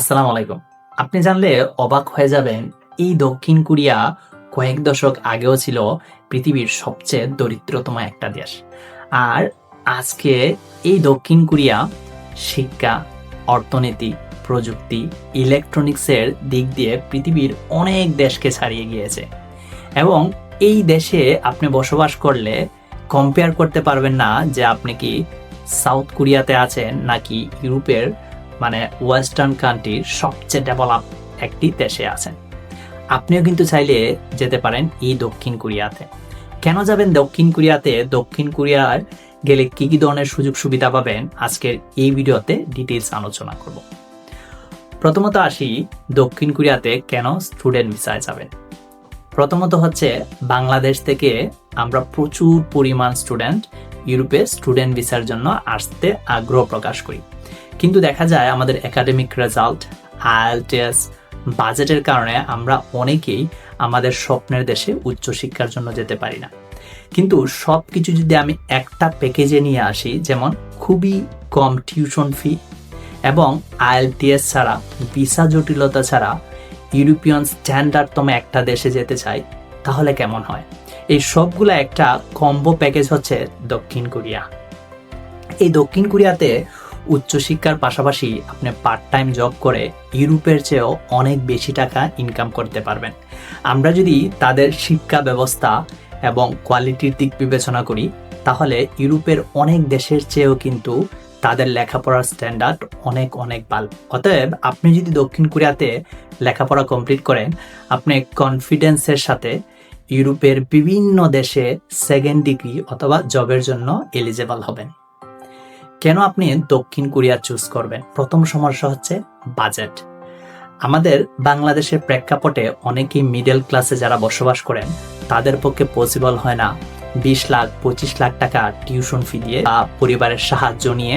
আসসালামু আলাইকুম। আপনি জানলে অবাক হয়ে যাবেন, এই দক্ষিণ কোরিয়া কয়েক দশক আগেও ছিল পৃথিবীর সবচেয়ে দরিদ্রতম একটা দেশ। আর আজকে এই দক্ষিণ কোরিয়া শিক্ষা, অর্থনীতি, প্রযুক্তি, ইলেকট্রনিক্সের দিক দিয়ে পৃথিবীর অনেক দেশকে ছাড়িয়ে গিয়েছে। এবং এই দেশে আপনি বসবাস করলে কম্পেয়ার করতে পারবেন না যে আপনি কি সাউথ কোরিয়াতে আছেন নাকি ইউরোপের মানে ওয়েস্টার্ন কান্ট্রির সবচেয়ে ডেভেলপ একটি দেশে আছেন। আপনিও কিন্তু চাইলে যেতে পারেন এই দক্ষিণ কোরিয়াতে। কেন যাবেন দক্ষিণ কোরিয়াতে? দক্ষিণ কোরিয়ার গেলে কি কি ধরনের সুযোগ সুবিধা পাবেন? আজকের এই ভিডিওতে ডিটেলস আলোচনা করব। প্রথমত আসি দক্ষিণ কোরিয়াতে কেন স্টুডেন্ট ভিসায় যাবেন? প্রথমত হচ্ছে বাংলাদেশ থেকে আমরা প্রচুর পরিমাণ স্টুডেন্ট ইউরোপে স্টুডেন্ট ভিসার জন্য আসতে আগ্রহ প্রকাশ করি। কিন্তু দেখা যায় আমাদের একাডেমিক রেজাল্ট আইএলটিএস বাজেটের কারণে আমরা অনেকেই আমাদের স্বপ্নের দেশে উচ্চশিক্ষার জন্য যেতে পারি না। কিন্তু সব কিছু যদি আমি একটা প্যাকেজে নিয়ে আসি, যেমন খুবই কম টিউশন ফি এবং আইএলটিএস ছাড়া ভিসা জটিলতা ছাড়া ইউরোপিয়ান স্ট্যান্ডার্ডতম একটা দেশে যেতে চাই, তাহলে কেমন হয়? এই সবগুলো একটা কম্বো প্যাকেজ হচ্ছে দক্ষিণ কোরিয়া। এই দক্ষিণ কোরিয়াতে উচ্চশিক্ষার পাশাপাশি আপনি পার্ট টাইম জব করে ইউরোপের চেয়েও অনেক বেশি টাকা ইনকাম করতে পারবেন। আমরা যদি তাদের শিক্ষা ব্যবস্থা এবং কোয়ালিটির দিক বিবেচনা করি, তাহলে ইউরোপের অনেক দেশের চেয়েও কিন্তু তাদের লেখাপড়ার স্ট্যান্ডার্ড অনেক অনেক ভালো। অতএব আপনি যদি দক্ষিণ কোরিয়াতে লেখাপড়া কমপ্লিট করেন, আপনি কনফিডেন্সের সাথে ইউরোপের বিভিন্ন দেশে সেকেন্ড ডিগ্রি অথবা জবের জন্য এলিজেবল হবেন। কেন আপনি দক্ষিণ কোরিয়া চুজ করবেন? প্রথম সমস্যা হচ্ছে বাজেট আমাদের বাংলাদেশের প্রেক্ষাপটে অনেকেই মিডল ক্লাসে যারা বসবাস করেন, তাদের পক্ষে পসিবল হয় না বিশ লাখ, পঁচিশ লাখ টাকা টিউশন ফি দিয়ে বা পরিবারের সাহায্য নিয়ে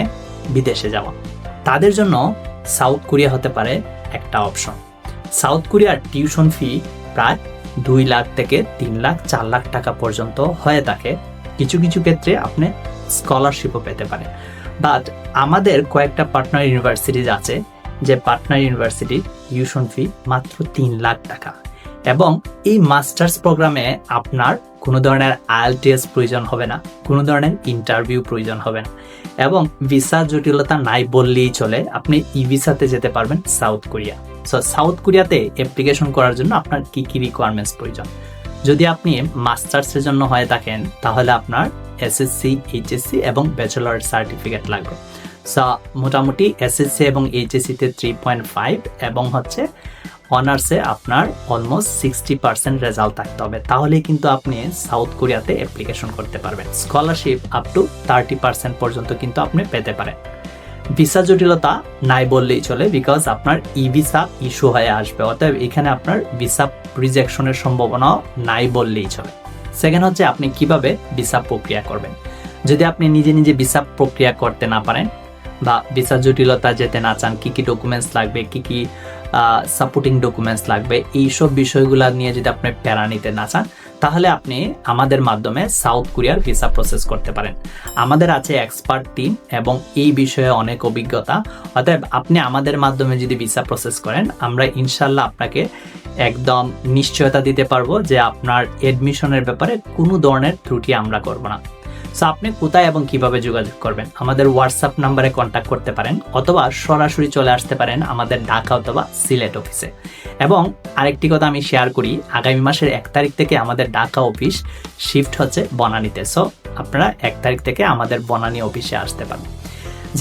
বিদেশে যাওয়া। তাদের জন্য সাউথ কোরিয়া হতে পারে একটা অপশন সাউথ কোরিয়ার টিউশন ফি প্রায় দুই লাখ থেকে তিন লাখ, চার লাখ টাকা পর্যন্ত হয়ে থাকে। কিছু কিছু ক্ষেত্রে আপনি স্কলারশিপও পেতে পারেন। বাট আমাদের কয়েকটা পার্টনার ইউনিভার্সিটিজ আছে, যে পার্টনার ইউনিভার্সিটির টিউশন ফি মাত্র তিন লাখ টাকা। এবং এই মাস্টার্স প্রোগ্রামে আপনার কোনো ধরনের আইএলটিএস প্রয়োজন হবে না, কোনো ধরনের ইন্টারভিউ প্রয়োজন হবে না। এবং ভিসা জটিলতা নাই বললেই চলে, আপনি ই ভিসাতে যেতে পারবেন সাউথ কোরিয়া সো সাউথ কোরিয়াতে অ্যাপ্লিকেশন করার জন্য আপনার কি কি রিকোয়ারমেন্টস প্রয়োজন? যদি আপনি মাস্টার্সের জন্য হয়ে থাকেন, তাহলে আপনার এসএসসি এইচএসসি এবং ব্যাচেলর সার্টিফিকেট লাগবে। সো মোটামুটি এসএসসি এবং এইচএসসিতে থ্রি পয়েন্ট ফাইভ এবং হচ্ছে অনার্সে আপনার অলমোস্ট সিক্সটি পার্সেন্ট রেজাল্ট থাকতে হবে। তাহলেই কিন্তু আপনি সাউথ কোরিয়াতে অ্যাপ্লিকেশন করতে পারবেন। Scholarship up to thirty percent পর্যন্ত কিন্তু আপনি পেতে পারেন। ভিসা জটিলতা নাই বললেই চলে বিকজ আপনার ই ভিসা ইস্যু হয়ে আসবে। অতএব এখানে আপনার ভিসা রিজেকশনের সম্ভাবনা নাই বললেই চলে। সেকেন্ড হচ্ছে আপনি কীভাবে ভিসা প্রক্রিয়া করবেন। যদি আপনি নিজে নিজে ভিসা প্রক্রিয়া করতে না পারেন বা ভিসা জটিলতা যেতে না চান, কী কী ডকুমেন্টস লাগবে, কী কি সাপোর্টিং ডকুমেন্টস লাগবে। এই সব বিষয়গুলো নিয়ে যদি আপনি প্যারা নিতে না চান, তাহলে আপনি আমাদের মাধ্যমে সাউথ কোরিয়ার ভিসা প্রসেস করতে পারেন। আমাদের আছে এক্সপার্ট টিম এবং এই বিষয়ে অনেক অভিজ্ঞতা। অতএব আপনি আমাদের মাধ্যমে যদি ভিসা প্রসেস করেন, আমরা ইনশাল্লাহ আপনাকে একদম নিশ্চয়তা দিতে পারব যে আপনার এডমিশনের ব্যাপারে কোনো ধরনের ত্রুটি আমরা করব না। সো আপনি কোথায় এবং কীভাবে যোগাযোগ করবেন? আমাদের হোয়াটসঅ্যাপ নাম্বারে কন্ট্যাক্ট করতে পারেন অথবা সরাসরি চলে আসতে পারেন আমাদের ঢাকা অথবা সিলেট অফিসে এবং আরেকটি কথা আমি শেয়ার করি, আগামী মাসের এক তারিখ থেকে আমাদের ঢাকা অফিস শিফট হচ্ছে বনানীতে। সো আপনারা এক তারিখ থেকে আমাদের বনানী অফিসে আসতে পারেন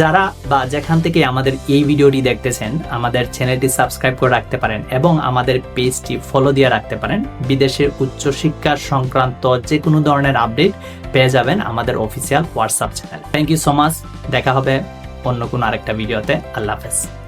যারা বা যেখান থেকে আমাদের এই ভিডিওটি দেখতেছেন, আমাদের চ্যানেলটি সাবস্ক্রাইব করে রাখতে পারেন এবং আমাদের পেজটি ফলো দিয়ে রাখতে পারেন। বিদেশের উচ্চশিক্ষার সংক্রান্ত যে কোনো ধরনের আপডেট পেয়ে যাবেন আমাদের official WhatsApp channel thank you so much দেখা হবে অন্য কোনো আরেকটা ভিডিওতে। আল্লাহ হাফেজ।